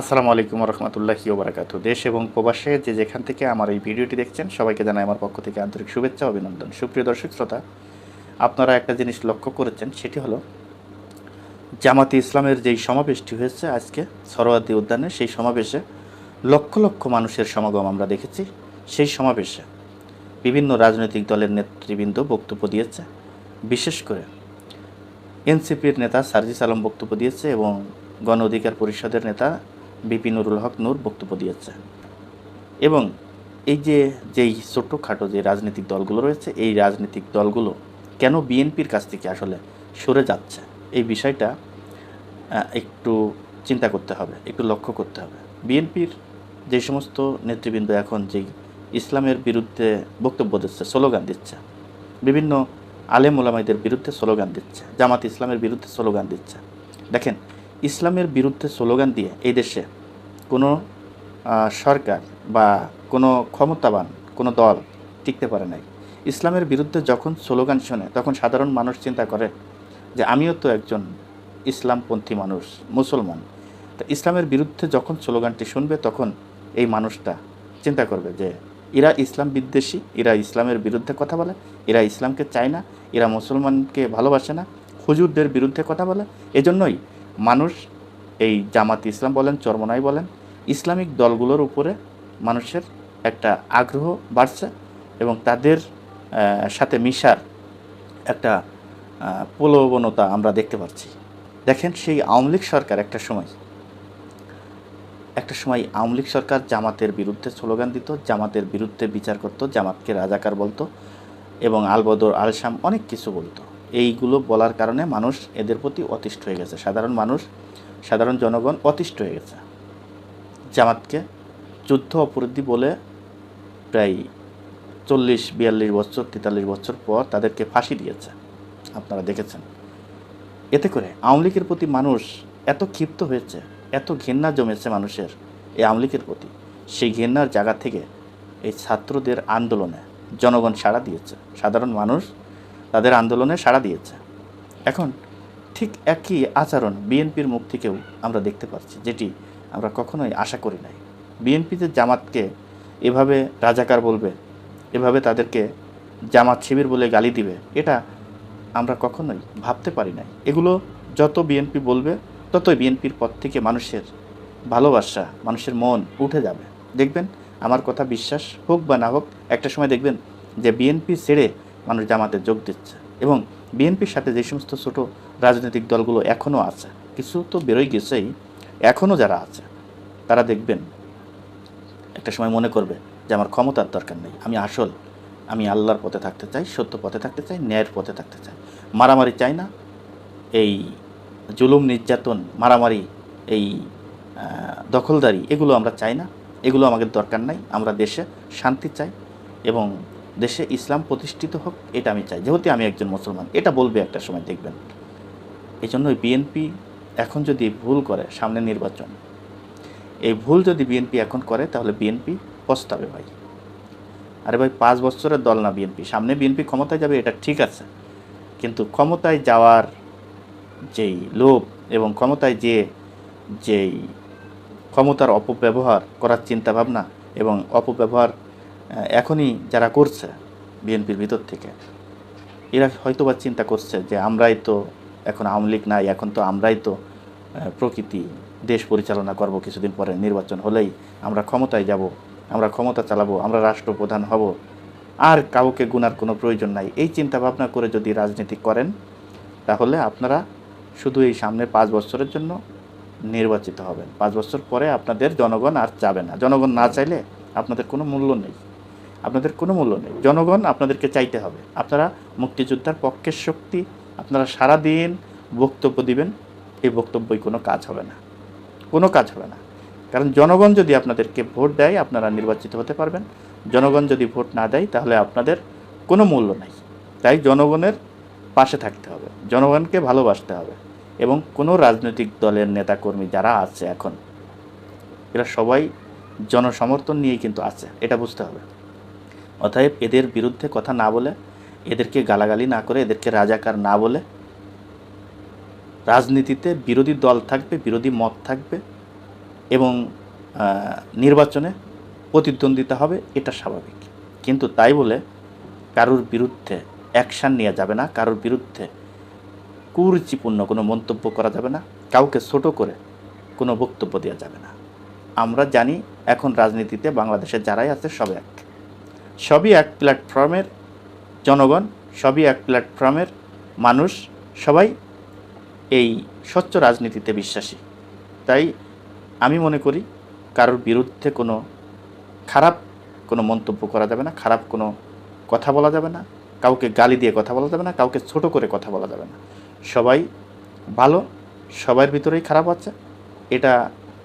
আসসালামু আলাইকুম রহমতুল্লাহি ওবরাকাতু। দেশ এবং প্রবাসে যে যেখান থেকে আমার এই ভিডিওটি দেখছেন, সবাইকে জানাই আমার পক্ষ থেকে আন্তরিক শুভেচ্ছা অভিনন্দন। সুপ্রিয় দর্শক, শ্রোতা, আপনারা একটা জিনিস লক্ষ্য করেছেন, সেটি হলো, জামাতি ইসলামের যেই সমাবেশটি হয়েছে আজকে সরোয়াদি উদ্যানে, সেই সমাবেশে লক্ষ লক্ষ মানুষের সমাগম আমরা দেখেছি। সেই সমাবেশে বিভিন্ন রাজনৈতিক দলের নেতৃবৃন্দ বক্তব্য দিয়েছে। বিশেষ করে এনসিপির নেতা সার্জিস আলম বক্তব্য দিয়েছে এবং গণ অধিকার পরিষদের নেতা বিপি নুরুল হক নূর বক্তব্য দিয়েছে। এবং এই যে, যেই ছোটোখাটো যে রাজনৈতিক দলগুলো রয়েছে, এই রাজনৈতিক দলগুলো কেন বিএনপির কাছ থেকে আসলে সরে যাচ্ছে, এই বিষয়টা একটু চিন্তা করতে হবে, একটু লক্ষ্য করতে হবে। বিএনপির যে সমস্ত নেতৃবৃন্দ এখন যেই ইসলামের বিরুদ্ধে বক্তব্য দিচ্ছে, স্লোগান দিচ্ছে, বিভিন্ন আলেম ওলামাইদের বিরুদ্ধে স্লোগান দিচ্ছে, জামাত ইসলামের বিরুদ্ধে স্লোগান দিচ্ছে। দেখেন ইসলামের বিরুদ্ধে স্লোগান দিয়ে এই দেশে কোনো সরকার বা কোনো ক্ষমতাবান কোনো দল টিকতে পারে নাই। ইসলামের বিরুদ্ধে যখন স্লোগান শোনে, তখন সাধারণ মানুষ চিন্তা করে যে আমিও তো একজন ইসলামপন্থী মানুষ, মুসলমান। তো ইসলামের বিরুদ্ধে যখন স্লোগানটি শুনবে, তখন এই মানুষটা চিন্তা করবে যে এরা ইসলাম বিদ্বেষী, এরা ইসলামের বিরুদ্ধে কথা বলে, এরা ইসলামকে চায় না, এরা মুসলমানকে ভালোবাসে না, হুজুরদের বিরুদ্ধে কথা বলে। এজন্যই মানুষ, এই জামাত ইসলাম বলেন, চরমনাই বলেন, ইসলামিক দলগুলোর উপরে মানুষের একটা আগ্রহ বাড়ছে এবং তাদের সাথে মিশার একটা প্রলোভনতা আমরা দেখতে পাচ্ছি। দেখেন সেই আওয়ামী লীগ সরকার একটা সময় একটা সময় আওয়ামী লীগ সরকার জামাতের বিরুদ্ধে স্লোগান দিত, জামাতের বিরুদ্ধে বিচার করত, জামাতকে রাজাকার বলতো এবং আলবদর আলশাম অনেক কিছু বলতো। এইগুলো বলার কারণে মানুষ এদের প্রতি অতিষ্ঠ হয়ে গেছে। সাধারণ মানুষ, সাধারণ জনগণ অতিষ্ঠ হয়ে গেছে। জামাতকে যুদ্ধ অপরাধী বলে প্রায় চল্লিশ, বিয়াল্লিশ বছর, তেতাল্লিশ বছর পর তাদেরকে ফাঁসি দিয়েছে। আপনারা দেখেছেন। এতে করে আওয়ামী লীগের প্রতি মানুষ এত ক্ষিপ্ত হয়েছে, এত ঘৃণা জমেছে মানুষের এই আওয়ামী লীগের প্রতি। সেই ঘেন্নার জায়গা থেকে এই ছাত্রদের আন্দোলনে জনগণ সাড়া দিয়েছে। সাধারণ মানুষ তাদের আন্দোলনে সাড়া দিয়েছে। এখন ঠিক একই আচরণ বিএনপির মুখ থেকেও আমরা দেখতে পাচ্ছি, যেটি আমরা কখনোই আশা করি নাই। বিএনপিতে জামাতকে এভাবে রাজাকার বলবে, এভাবে তাদেরকে জামাত শিবির বলে গালি দিবে, এটা আমরা কখনোই ভাবতে পারি নাই। এগুলো যত বিএনপি বলবে, ততই বিএনপির পথ থেকে মানুষের ভালোবাসা, মানুষের মন উঠে যাবে। দেখবেন, আমার কথা বিশ্বাস হোক বা না হোক, একটা সময় দেখবেন যে বিএনপি ছেড়ে মানুষ জামাতে যোগ দিচ্ছে এবং বিএনপির সাথে যে সমস্ত ছোট রাজনৈতিক দলগুলো এখনও আছে, কিছু তো বেরোয় গেছেই, এখনও যারা আছে, তারা দেখবেন একটা সময় মনে করবে যে আমার ক্ষমতার দরকার নেই, আমি আসল, আমি আল্লাহর পথে থাকতে চাই, সত্য পথে থাকতে চাই, ন্যায়ের পথে থাকতে চাই। মারামারি চাই না, এই জুলুম, নির্যাতন, মারামারি, এই দখলদারি, এগুলো আমরা চাই না, এগুলো আমাদের দরকার নাই, আমরা দেশে শান্তি চাই এবং দেশে ইসলাম প্রতিষ্ঠিত হোক, এটা আমি চাই। যেহেতু আমি একজন মুসলমান, এটা বলবে একটা সময়, দেখবেন। এই জন্যই বিএনপি এখন যদি ভুল করে, সামনে নির্বাচন, এই ভুল যদি বিএনপি এখন করে, তাহলে বিএনপি পস্তাবে ভাই। আরে ভাই, পাঁচ বছরের দল না বিএনপি সামনে বিএনপি ক্ষমতায় যাবে, এটা ঠিক আছে। কিন্তু ক্ষমতায় যাওয়ার যেই লোভ এবং ক্ষমতায় যে, যেই ক্ষমতার অপব্যবহার করার চিন্তা ভাবনা এবং অপব্যবহার এখনই যারা করছে বিএনপির ভিতর থেকে, এরা হয়তোবা চিন্তা করছে যে আমরাই তো এখন আওয়ামী লীগ নাই, এখন তো আমরাই তো প্রকৃতি দেশ পরিচালনা করব কিছুদিন পরে নির্বাচন হলেই, আমরা ক্ষমতায় যাব, আমরা ক্ষমতা চালাবো, আমরা রাষ্ট্রপ্রধান হব, আর কাউকে গুনার কোনো প্রয়োজন নাই। এই চিন্তা ভাবনা করে যদি রাজনীতি করেন, তাহলে আপনারা শুধু এই সামনে পাঁচ বছরের জন্য নির্বাচিত হবেন। পাঁচ বছর পরে আপনাদের জনগণ আর চাবে না। জনগণ না চাইলে আপনাদের কোনো মূল্য নেই। আপনাদের কোনো মূল্য নেই। জনগণ আপনাদেরকে চাইতে হবে। আপনারা মুক্তিযোদ্ধার পক্ষের শক্তি, আপনারা সারা দিন বক্তব্য দিবেন, এই বক্তব্যই কোনো কাজ হবে না। কোনো কাজ হবে না। কারণ জনগণ যদি আপনাদেরকে ভোট দেয়, আপনারা নির্বাচিত হতে পারবেন। জনগণ যদি ভোট না দেয়, তাহলে আপনাদের কোনো মূল্য নাই। তাই জনগণের পাশে থাকতে হবে। জনগণকে ভালোবাসতে হবে। এবং কোনো রাজনৈতিক দলের নেতাকর্মী যারা আছে এখন, এরা সবাই জনসমর্থন নিয়েই কিন্তু আছে। এটা বুঝতে হবে। অতএব এদের বিরুদ্ধে কথা না বলে, এদেরকে গালাগালি না করে, এদেরকে রাজাকার না বলে, রাজনীতিতে বিরোধী দল থাকবে, বিরোধী মত থাকবে এবং নির্বাচনে প্রতিদ্বন্দ্বিতা হবে, এটা স্বাভাবিক। কিন্তু তাই বলে কারোর বিরুদ্ধে অ্যাকশান নেওয়া যাবে না, কারোর বিরুদ্ধে কুরুচিপূর্ণ কোনো মন্তব্য করা যাবে না, কাউকে ছোট করে কোনো বক্তব্য দেওয়া যাবে না। আমরা জানি এখন রাজনীতিতে বাংলাদেশে যারাই আছে সব এক। সবই এক প্ল্যাটফর্মের জনগণ, সবই এক প্ল্যাটফর্মের মানুষ, সবাই এই স্বচ্ছ রাজনীতিতে বিশ্বাসী। তাই আমি মনে করি কারোর বিরুদ্ধে কোনো খারাপ কোনো মন্তব্য করা যাবে না, খারাপ কোনো কথা বলা যাবে না, কাউকে গালি দিয়ে কথা বলা যাবে না, কাউকে ছোট করে কথা বলা যাবে না। সবাই ভালো, সবার ভিতরেই খারাপ আছে, এটা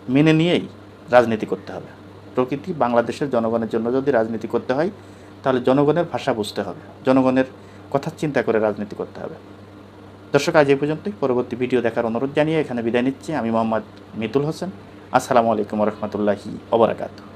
মেনে নিয়েই রাজনীতি করতে হবে। প্রকৃতি বাংলাদেশের জনগণের জন্য যদি রাজনীতি করতে হয়, তাহলে জনগণের ভাষা বুঝতে হবে। জনগণের কথা চিন্তা করে রাজনীতি করতে হবে। দর্শক, আজ এই পর্যন্তই। পরবর্তী ভিডিও দেখার অনুরোধ জানিয়ে এখানে বিদায় নিচ্ছি। আমি মোহাম্মদ মিতুল হোসেন। আসসালামু আলাইকুম রহমতুল্লাহি ওবরাকাতু